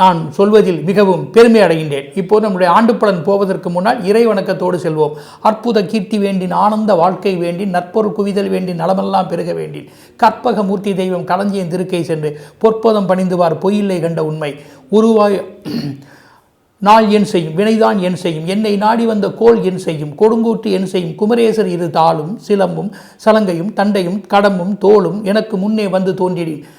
நான் சொல்வதில் மிகவும் பெருமை அடைகின்றேன். இப்போது நம்முடைய ஆண்டு பலன் போவதற்கு முன்னால் இறை வணக்கத்தோடு செல்வோம். அற்புத கீர்த்தி வேண்டின் ஆனந்த வாழ்க்கை வேண்டி நற்பொருள் குவிதல் வேண்டி நலமெல்லாம் பெருக வேண்டி கற்பக மூர்த்தி தெய்வம் களஞ்சியின் திருக்கை சென்று பொற்பதம் பணிந்துவார் பொய்யில்லை கண்ட உண்மை. உருவாய் நாள் என் செய்யும் வினைதான் என் செய்யும் என்னை நாடி வந்த கோல் என் செய்யும் கொடுங்கூட்டு என் செய்யும் குமரேசர் இரு தாளும் சிலம்பும் சலங்கையும் தண்டையும் கடம்பும் தோளும் எனக்கு முன்னே வந்து தோன்றினேன்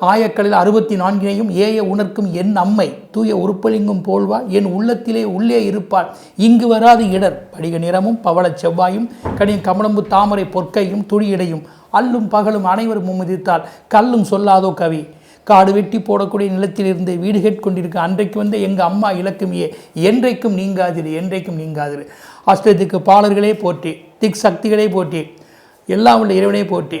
ஆயக்களில் அறுபத்தி நான்கினையும் ஏய உணர்க்கும் என் அம்மை தூய உருப்பலிங்கும் போல்வா என் உள்ளத்திலே உள்ளே இருப்பாள். இங்கு வராது இடர் படிக நிறமும் பவளச் செவ்வாயும் கனியின் கமலம்பு தாமரை பொற்கையும் துடியிடையும் அல்லும் பகலும் அனைவரும் மும்மிதித்தால் கல்லும் சொல்லாதோ கவி. காடு வெட்டி போடக்கூடிய நிலத்திலிருந்து வீடு கேட்கொண்டிருக்க அன்றைக்கு வந்த எங்கள் அம்மா இலக்குமியே என்றைக்கும் நீங்காதிரு என்றைக்கும் நீங்காதிரு. அஷ்டத்துக்கு பாலர்களே போற்றி திக் சக்திகளே போற்றி எல்லாம் உள்ள இறைவனே போற்றி.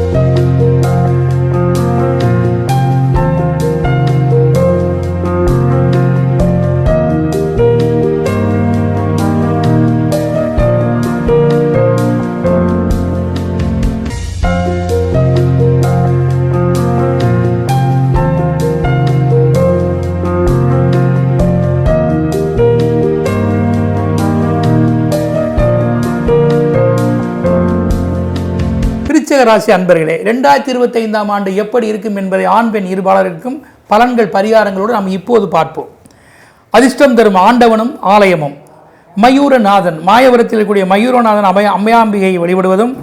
ராசி அன்பர்களே ரெண்டாயிரத்தி இருபத்தைந்தாம் ஆண்டு எப்படி இருக்கும் என்பதை ஆண் பெண் இருபாளருக்கும் பலன்கள் பரிகாரங்களோடு நாம் இப்போது பார்ப்போம். அதிர்ஷ்டம் தரும் ஆண்டவனும் ஆலயமும். மயூரநாதன் மாயவரத்தில் இருக்கக்கூடிய மயூரநாதன் அபய அம்மையாம்பிகையை வழிபடுவதும்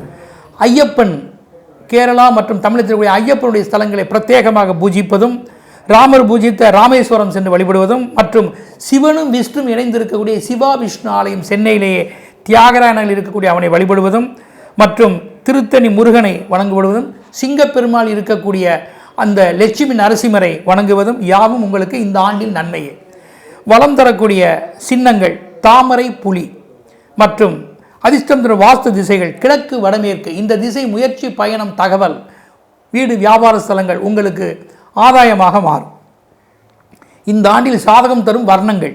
ஐயப்பன் கேரளா மற்றும் தமிழகத்தில் இருக்கக்கூடிய ஐயப்பனுடைய ஸ்தலங்களை பிரத்யேகமாக பூஜிப்பதும் ராமர் பூஜித்த ராமேஸ்வரம் சென்று வழிபடுவதும் மற்றும் சிவனும் விஷ்ணும் இணைந்திருக்கக்கூடிய சிவா விஷ்ணு ஆலயம் சென்னையிலேயே தியாகராயனில் இருக்கக்கூடிய அவனை வழிபடுவதும் மற்றும் திருத்தணி முருகனை வணங்குவதும் சிங்கப்பெருமாள் இருக்கக்கூடிய அந்த லட்சுமி நரசிம்மரை வணங்குவதும் யாவும் உங்களுக்கு இந்த ஆண்டில் நன்மையே. வளம் தரக்கூடிய சின்னங்கள் தாமரை புலி மற்றும் அதிர்ஷ்டம் தரும் வாஸ்து திசைகள் கிழக்கு வடமேற்கு. இந்த திசை முயற்சி பயணம் தகவல் வீடு வியாபார ஸ்தலங்கள் உங்களுக்கு ஆதாயமாக மாறும். இந்த ஆண்டில் சாதகம் தரும் வர்ணங்கள்.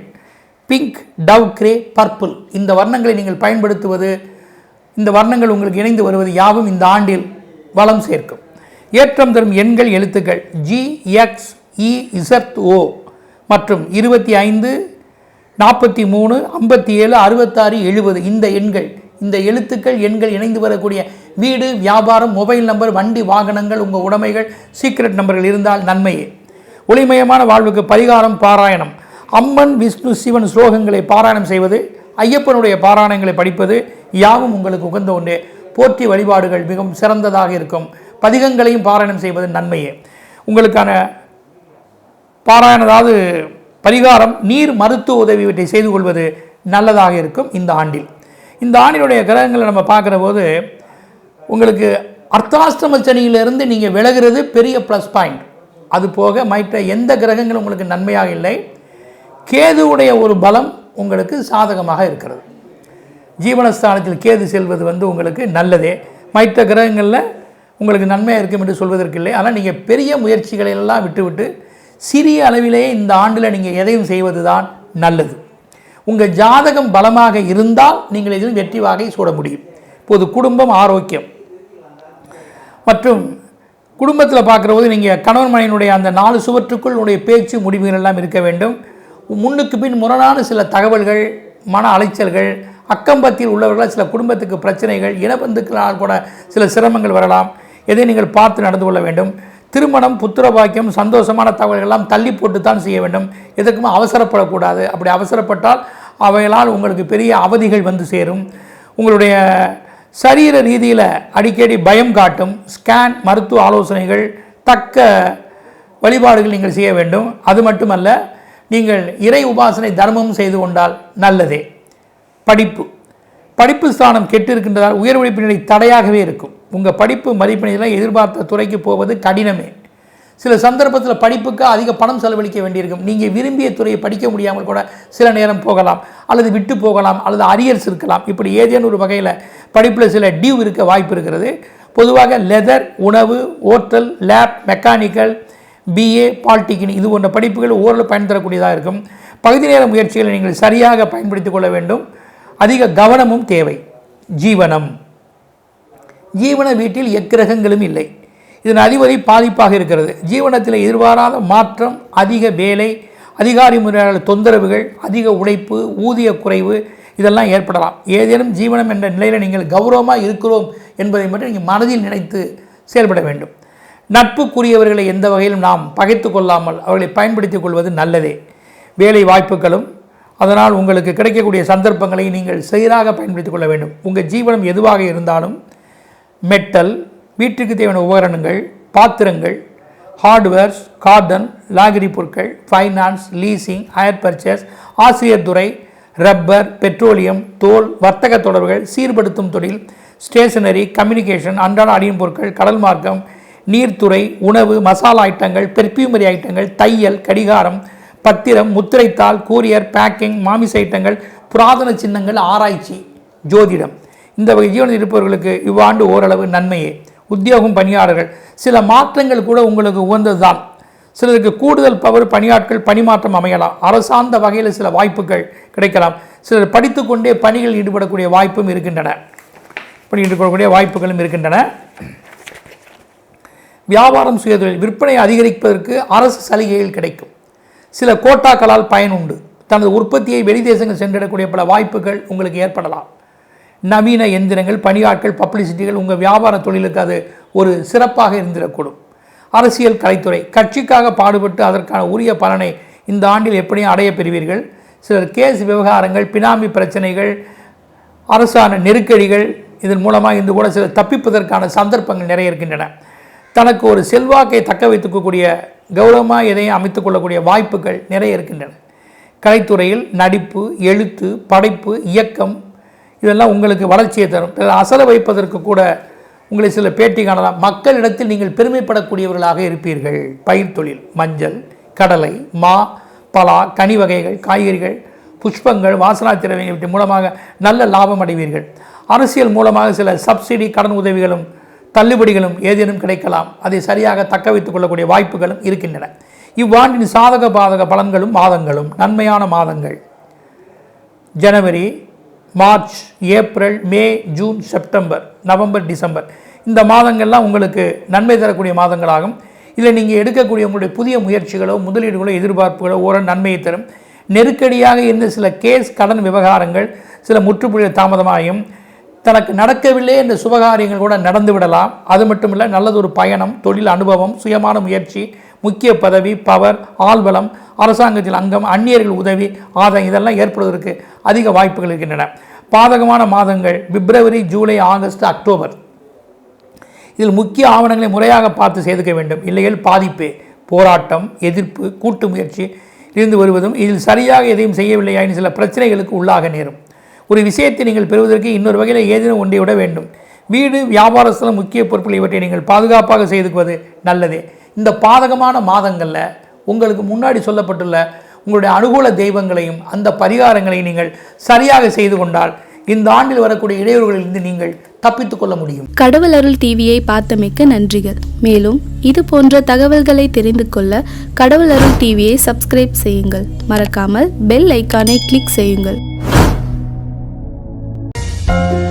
Pink dove grey purple. இந்த வர்ணங்களை நீங்கள் பயன்படுத்துவது இந்த வர்ணங்கள் உங்களுக்கு இணைந்து வருவது யாவும் இந்த ஆண்டில் வளம் சேர்க்கும். ஏற்றம் தரும் எண்கள் எழுத்துக்கள் G X E Z O மற்றும் இருபத்தி ஐந்து நாற்பத்தி மூணு ஐம்பத்தி ஏழு அறுபத்தாறு எழுபது இந்த எண்கள் இந்த எழுத்துக்கள் எண்கள் இணைந்து வரக்கூடிய வீடு வியாபாரம் மொபைல் நம்பர் வண்டி வாகனங்கள் உங்கள் உடைமைகள் சீக்ரெட் நம்பர்கள் இருந்தால் நன்மையே. ஒளிமயமான வாழ்வுக்கு பரிகாரம் பாராயணம். அம்மன் விஷ்ணு சிவன் ஸ்லோகங்களை பாராயணம் செய்வது ஐயப்பனுடைய பாராயணங்களை படிப்பது யாவும் உங்களுக்கு உகந்த ஒன்றே. போற்றி வழிபாடுகள் மிகவும் சிறந்ததாக இருக்கும். பதிகங்களையும் பாராயணம் செய்வது நன்மையே. உங்களுக்கான பாராயணம் அதாவது பரிகாரம் நீர் மருத்துவ உதவி இவற்றை செய்து கொள்வது நல்லதாக இருக்கும் இந்த ஆண்டில். இந்த ஆண்டினுடைய கிரகங்களை நம்ம பார்க்குற போது உங்களுக்கு அர்த்தாஷ்டம சனியிலிருந்து நீங்கள் விலகிறது பெரிய ப்ளஸ் பாயிண்ட் அது போக மற்ற எந்த கிரகங்களும் உங்களுக்கு நன்மையாக இல்லை. கேதுவுடைய ஒரு பலம் உங்களுக்கு சாதகமாக இருக்கிறது. ஜீவனஸ்தானத்தில் கேது செல்வது வந்து உங்களுக்கு நல்லதே. மற்ற கிரகங்களில் உங்களுக்கு நன்மையாக இருக்கும் என்று சொல்வதற்கு இல்லை. ஆனால் நீங்கள் பெரிய முயற்சிகளை எல்லாம் விட்டுவிட்டு சிறிய அளவிலேயே இந்த ஆண்டில் நீங்கள் எதையும் செய்வது தான் நல்லது. உங்கள் ஜாதகம் பலமாக இருந்தால் நீங்கள் இதில் வெற்றி வாகை சூட முடியும். இப்போது குடும்பம் ஆரோக்கியம். மற்றும் குடும்பத்தில் பார்க்குறபோது நீங்கள் கணவன் மனைவினுடைய அந்த நாலு சுவற்றுக்குள் உடைய பேச்சு முடிவுகள் எல்லாம் இருக்க வேண்டும். முன்னுக்கு பின் முரணான சில தகவல்கள் மன அலைச்சல்கள் அக்கம்பத்தில் உள்ளவர்களால் சில குடும்பத்துக்கு பிரச்சனைகள் இனபந்துக்களால் கூட சில சிரமங்கள் வரலாம். எதை நீங்கள் பார்த்து நடந்து கொள்ள வேண்டும். திருமணம் புத்திர பாக்கியம் சந்தோஷமான தகவல்கள்லாம் தள்ளி போட்டு தான் செய்ய வேண்டும். எதுக்கும் அவசரப்படக்கூடாது. அப்படி அவசரப்பட்டால் அவைகளால் உங்களுக்கு பெரிய அவதிகள் வந்து சேரும். உங்களுடைய சரீர ரீதியில் அடிக்கடி பயம் காட்டும். ஸ்கேன் மருத்துவ ஆலோசனைகள் தக்க வழிபாடுகள் நீங்கள் செய்ய வேண்டும். அது மட்டுமல்ல நீங்கள் இறை உபாசனை தர்மம் செய்து கொண்டால் நல்லதே. படிப்பு. படிப்பு ஸ்தானம் கெட்டு இருக்கின்றதால் உயர் உழைப்பு நிலை தடையாகவே இருக்கும். உங்கள் படிப்பு மதிப்பெண்ணில் எதிர்பார்த்த துறைக்கு போவது கடினமே. சில சந்தர்ப்பத்தில் படிப்புக்கு அதிக பணம் செலவழிக்க வேண்டியிருக்கும். நீங்கள் விரும்பிய துறையை படிக்க முடியாமல் கூட சில நேரம் போகலாம். அல்லது விட்டு போகலாம். அல்லது அரியர்ஸ் இருக்கலாம். இப்படி ஏதேனும் ஒரு வகையில் படிப்பில் சில டியூ இருக்க வாய்ப்பு இருக்கிறது. பொதுவாக லெதர் உணவு hotel lab mechanical BA polytechnic இது போன்ற படிப்புகள் ஓரளவு பயன் தரக்கூடியதாக இருக்கும். பகுதி நேர முயற்சிகளை நீங்கள் சரியாக பயன்படுத்திக் கொள்ள வேண்டும். அதிக கவனமும் தேவை. ஜீவனம். ஜீவன வீட்டில் எக்கிரகங்களும் இல்லை. இதன் அதிபதி பாதிப்பாக இருக்கிறது. ஜீவனத்தில் எதிர்பாராத மாற்றம் அதிக வேலை அதிகாரி முறையாளர் தொந்தரவுகள் அதிக உழைப்பு ஊதிய குறைவு இதெல்லாம் ஏற்படலாம். ஏதேனும் ஜீவனம் என்ற நிலையில் நீங்கள் கௌரவமாக இருக்கிறோம் என்பதை மட்டும் நீங்கள் மனதில் நினைத்து செயல்பட வேண்டும். நட்புக்குரியவர்களை எந்த வகையிலும் நாம் பகைத்து கொள்ளாமல் அவர்களை பயன்படுத்திக் கொள்வது நல்லதே. வேலை வாய்ப்புகளும் அதனால் உங்களுக்கு கிடைக்கக்கூடிய சந்தர்ப்பங்களை நீங்கள் சீராக பயன்படுத்திக் கொள்ள வேண்டும். உங்கள் ஜீவனம் எதுவாக இருந்தாலும் மெட்டல் வீட்டுக்கு தேவையான உபகரணங்கள் பாத்திரங்கள் ஹார்ட்வேர்ஸ் கார்டன் லாகிரி பொருட்கள் ஃபைனான்ஸ் லீசிங் ஹயர் பர்ச்சேஸ் ஆசிரியர் துறை ரப்பர் பெட்ரோலியம் தோல் வர்த்தக தொடர்புகள் சீர்படுத்தும் தொழில் ஸ்டேஷனரி கம்யூனிகேஷன் அன்றாட அடியும் பொருட்கள் கடல் மார்க்கம் நீர்த்துறை உணவு மசாலா ஐட்டங்கள் பெர்ஃப்யூமரி ஐட்டங்கள் தையல் கடிகாரம் பத்திரம் முத்திரைத்தாள் கூரியர் பேக்கிங் மாமிச ஐட்டங்கள் புராதன சின்னங்கள் ஆராய்ச்சி ஜோதிடம். இந்த வகை ஜீவனத்தில் இருப்பவர்களுக்கு இவ்வாண்டு ஓரளவு நன்மையே. உத்தியோகம் பணியாளர்கள். சில மாற்றங்கள் கூட உங்களுக்கு உகந்ததுதான். சிலருக்கு கூடுதல் பவர் பணியாட்கள் பணிமாற்றம் அமையலாம். அரசாந்த வகையில் சில வாய்ப்புகள் கிடைக்கலாம். சிலர் படித்துக்கொண்டே பணிகளில் ஈடுபடக்கூடிய வாய்ப்பும் இருக்கின்றன. பணி ஈடுபடக்கூடிய வாய்ப்புகளும் இருக்கின்றன. வியாபாரம் சுயதொழில். விற்பனை அதிகரிப்பதற்கு அரசு சலுகைகள் கிடைக்கும். சில கோட்டாக்களால் பயன் உண்டு. தனது உற்பத்தியை வெளிதேசங்கள் சென்றிடக்கூடிய பல வாய்ப்புகள் உங்களுக்கு ஏற்படலாம். நவீன எந்திரங்கள் பணியாட்கள் பப்ளிசிட்டிகள் உங்கள் வியாபார தொழிலுக்கு அது ஒரு சிறப்பாக இருந்திடக்கூடும். அரசியல் கலைத்துறை கட்சிக்காக பாடுபட்டு அதற்கான உரிய பலனை இந்த ஆண்டில் எப்படியும் அடைய பெறுவீர்கள். சிலர் கேஸ் விவகாரங்கள் பினாமி பிரச்சனைகள் அரசான நெருக்கடிகள் இதன் மூலமாக இன்று கூட சில தப்பிப்பதற்கான சந்தர்ப்பங்கள் நிறைய இருக்கின்றன. தனக்கு ஒரு செல்வாக்கை தக்க வைத்துக்கக்கூடிய கௌரவமாக எதையும் அமைத்துக்கொள்ளக்கூடிய வாய்ப்புகள் நிறைய இருக்கின்றன. கலைத்துறையில் நடிப்பு எழுத்து படைப்பு இயக்கம் இதெல்லாம் உங்களுக்கு வளர்ச்சியை தரும். அசல வைப்பதற்கு கூட உங்களை சில பேட்டி காணலாம். மக்களிடத்தில் நீங்கள் பெருமைப்படக்கூடியவர்களாக இருப்பீர்கள். பயிர் தொழில் மஞ்சள் கடலை மா பலா கனி வகைகள் காய்கறிகள் புஷ்பங்கள் வாசனா திரவியங்கள் மூலமாக நல்ல லாபம் அடைவீர்கள். அரசியல் மூலமாக சில சப்சிடி கடன் உதவிகளும் தள்ளுபடிகளும் ஏதேனும் கிடைக்கலாம். அதை சரியாக தக்க வைத்துக் கொள்ளக்கூடிய வாய்ப்புகளும் இருக்கின்றன. இவ்வாண்டின் சாதக பாதக பலன்களும் மாதங்களும் நன்மையான மாதங்கள். ஜனவரி March April May June September November December. இந்த மாதங்கள்லாம் உங்களுக்கு நன்மை தரக்கூடிய மாதங்களாகும். இதில் நீங்கள் எடுக்கக்கூடிய உங்களுடைய புதிய முயற்சிகளோ முதலீடுகளோ எதிர்பார்ப்புகளோ ஓர நன்மையை தரும். நெருக்கடியாக இருந்த சில கேஸ் கடன் விவகாரங்கள் சில முற்றுப்புள்ளி தாமதமாகும் தனக்கு நடக்கவில்லை என்ற சுபகாரியங்கள் கூட நடந்து விடலாம். அது மட்டுமில்லை நல்லதொரு பயணம் தொழில் அனுபவம் சுயமான முயற்சி முக்கிய பதவி பவர் ஆள்வளம் அரசாங்கத்தில் அங்கம் அந்நியர்கள் உதவி ஆதாயம் இதெல்லாம் ஏற்படுவதற்கு அதிக வாய்ப்புகள் இருக்கின்றன. பாதகமான மாதங்கள் பிப்ரவரி ஜூலை ஆகஸ்ட் அக்டோபர். இதில் முக்கிய ஆவணங்களை முறையாக பார்த்து செய்துக்க வேண்டும். இல்லையில் பாதிப்பு போராட்டம் எதிர்ப்பு கூட்டு முயற்சி இருந்து வருவதும் இதில் சரியாக எதையும் செய்யவில்லையாயின் சில பிரச்சனைகளுக்கு உள்ளாக நேரும். ஒரு விஷயத்தை நீங்கள் பெறுவதற்கு இன்னொரு வகையில் ஏதேனும் ஒன்றை விட வேண்டும். வீடு வியாபார ஸ்தலம் முக்கிய பொருட்கள் இவற்றை நீங்கள் பாதுகாப்பாக செய்துக்குவது நல்லது. இந்த பாதகமான மாதங்களில் உங்களுக்கு முன்னாடி சொல்லப்பட்டுள்ள உங்களுடைய அனுகூல தெய்வங்களையும் அந்த பரிகாரங்களையும் நீங்கள் சரியாக செய்து கொண்டால் இந்த ஆண்டில் வரக்கூடிய இடையூறுகளிலிருந்து நீங்கள் தப்பித்துக் கொள்ள முடியும். கடவுள் அருள் டிவியை பார்த்தமைக்க நன்றிகள். மேலும் இது போன்ற தகவல்களை தெரிந்து கொள்ள கடவுள் அருள் டிவியை சப்ஸ்கிரைப் செய்யுங்கள். மறக்காமல் பெல் ஐக்கானை கிளிக் செய்யுங்கள். Thank you.